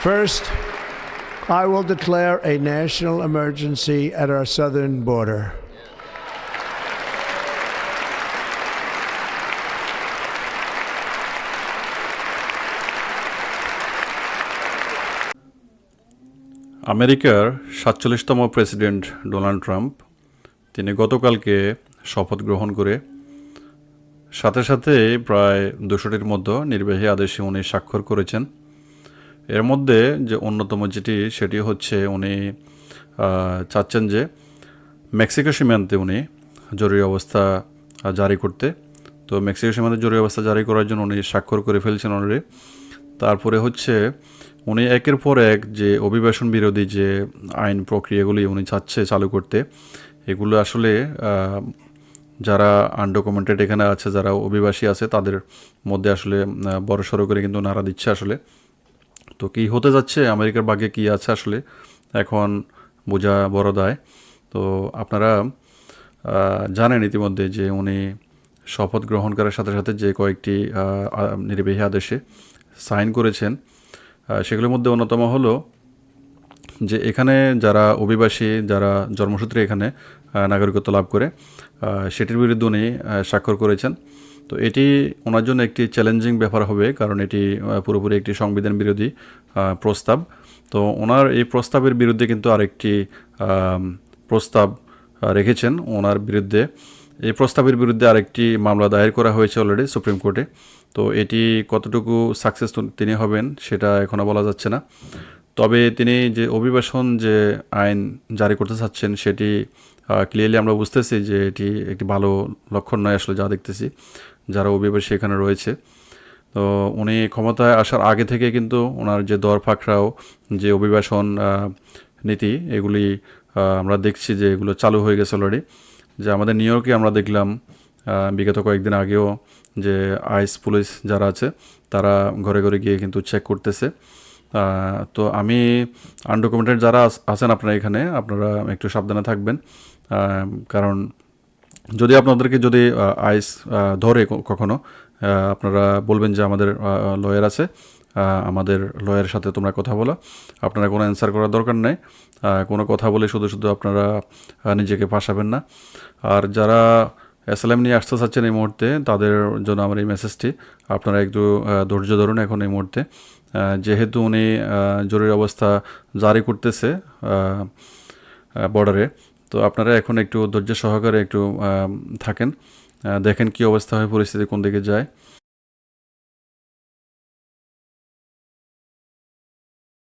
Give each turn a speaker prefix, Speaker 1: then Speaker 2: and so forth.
Speaker 1: First, I will declare a national emergency at our southern border.
Speaker 2: আমেরিকার সাতচল্লিশতম president Donald Trump তিনি গতকালকে শপথ গ্রহণ করে সাথে সাথে প্রায় দুশোটির মতো নির্বাহী আদেশে উনি স্বাক্ষর করেছেন এর মধ্যে যে অন্যতম যেটি, সেটি হচ্ছে উনি চাচ্ছেন যে মেক্সিকো সীমান্তে উনি জরুরি অবস্থা জারি করতে। তো মেক্সিকো সীমান্তে জরুরি অবস্থা জারি করার জন্য উনি স্বাক্ষর করে ফেলছেন অলরেডি তারপরে হচ্ছে উনি একের পর এক যে অভিবাসন বিরোধী যে আইন প্রক্রিয়াগুলি উনি চাচ্ছে চালু করতে, এগুলো আসলে যারা আনডকুমেন্টেড এখানে আছে, যারা অভিবাসী আছে, তাদের মধ্যে আসলে বড়সড় করে কিন্তু নাড়া দিচ্ছে আসলে। তো কী হতে যাচ্ছে? আমেরিকার ভাগ্যে কি আছে আসলে? এখন বোঝা বড় দায়। তো আপনারা জানেন ইতিমধ্যে যে উনি শপথ গ্রহণ করার সাথে সাথে যে কয়েকটি নির্বাহী আদেশে সাইন করেছেন সেগুলোর মধ্যে অন্যতম হলো যে এখানে যারা অভিবাসী, যারা জন্মসূত্রে এখানে নাগরিকত্ব লাভ করে সেটির বিরুদ্ধে উনি স্বাক্ষর করেছেন। তো এটি ওনার জন্য একটি চ্যালেঞ্জিং ব্যাপার হবে, কারণ এটি পুরোপুরি একটি সংবিধান বিরোধী প্রস্তাব। তো ওনার এই প্রস্তাবের বিরুদ্ধে কিন্তু আরেকটি প্রস্তাব রেখেছেন ওনার বিরুদ্ধে। এই প্রস্তাবের বিরুদ্ধে আরেকটি মামলা দায়ের করা হয়েছে অলরেডি সুপ্রিম কোর্টে তো এটি কতটুকু সাকসেস তিনি হবেন সেটা এখনও বলা যাচ্ছে না। তবে তিনি যে অভিবাসন যে আইন জারি করতে চাচ্ছেন সেটি ক্লিয়ারলি আমরা বুঝতেছি যে এটি একটি ভালো লক্ষণ নয় আসলে যা দেখতেছি, যারা অভিবাসী এখানে রয়েছে। তো উনি ক্ষমতায় আসার আগে থেকে কিন্তু ওনার যে দর ফাঁকরাও যে অভিবাসন নীতি, এগুলি আমরা দেখছি যে এগুলো চালু হয়ে গেছে অলরেডি যে আমাদের নিউ ইয়র্কে আমরা দেখলাম বিগত কয়েকদিন আগেও যে আইস পুলিশ যারা আছে, তারা ঘরে ঘরে গিয়ে কিন্তু চেক করতেছে। তো আমি আনডকুমেন্টেড যারা আছেন আপনারা এখানে, আপনারা একটু সাবধানে থাকবেন। কারণ যদি আপনাদেরকে যদি আইস ধরে কখনো আপনারা বলবেন যে আমাদের লয়ার আছে আমাদের লয়ারের সাথে তোমরা কথা বলো। আপনারা কোনো অ্যান্সার করার দরকার নেই। কোনো কথা বলে শুধু শুধু আপনারা নিজেকে ফাঁসাবেন না। আর যারা অ্যাসালাম নিয়ে আসতে চাচ্ছেন এই মুহূর্তে, তাদের জন্য আমার এই মেসেজটি আপনারা একটু ধৈর্য ধরুন এখন এই মুহূর্তে। যেহেতু উনি জরুরি অবস্থা জারি করতেছে বর্ডারে তো আপনারা এখন একটু ধৈর্য সহকারে একটু থাকেন। দেখেন কি অবস্থা হয়, পরিস্থিতি কোন দিকে যায়।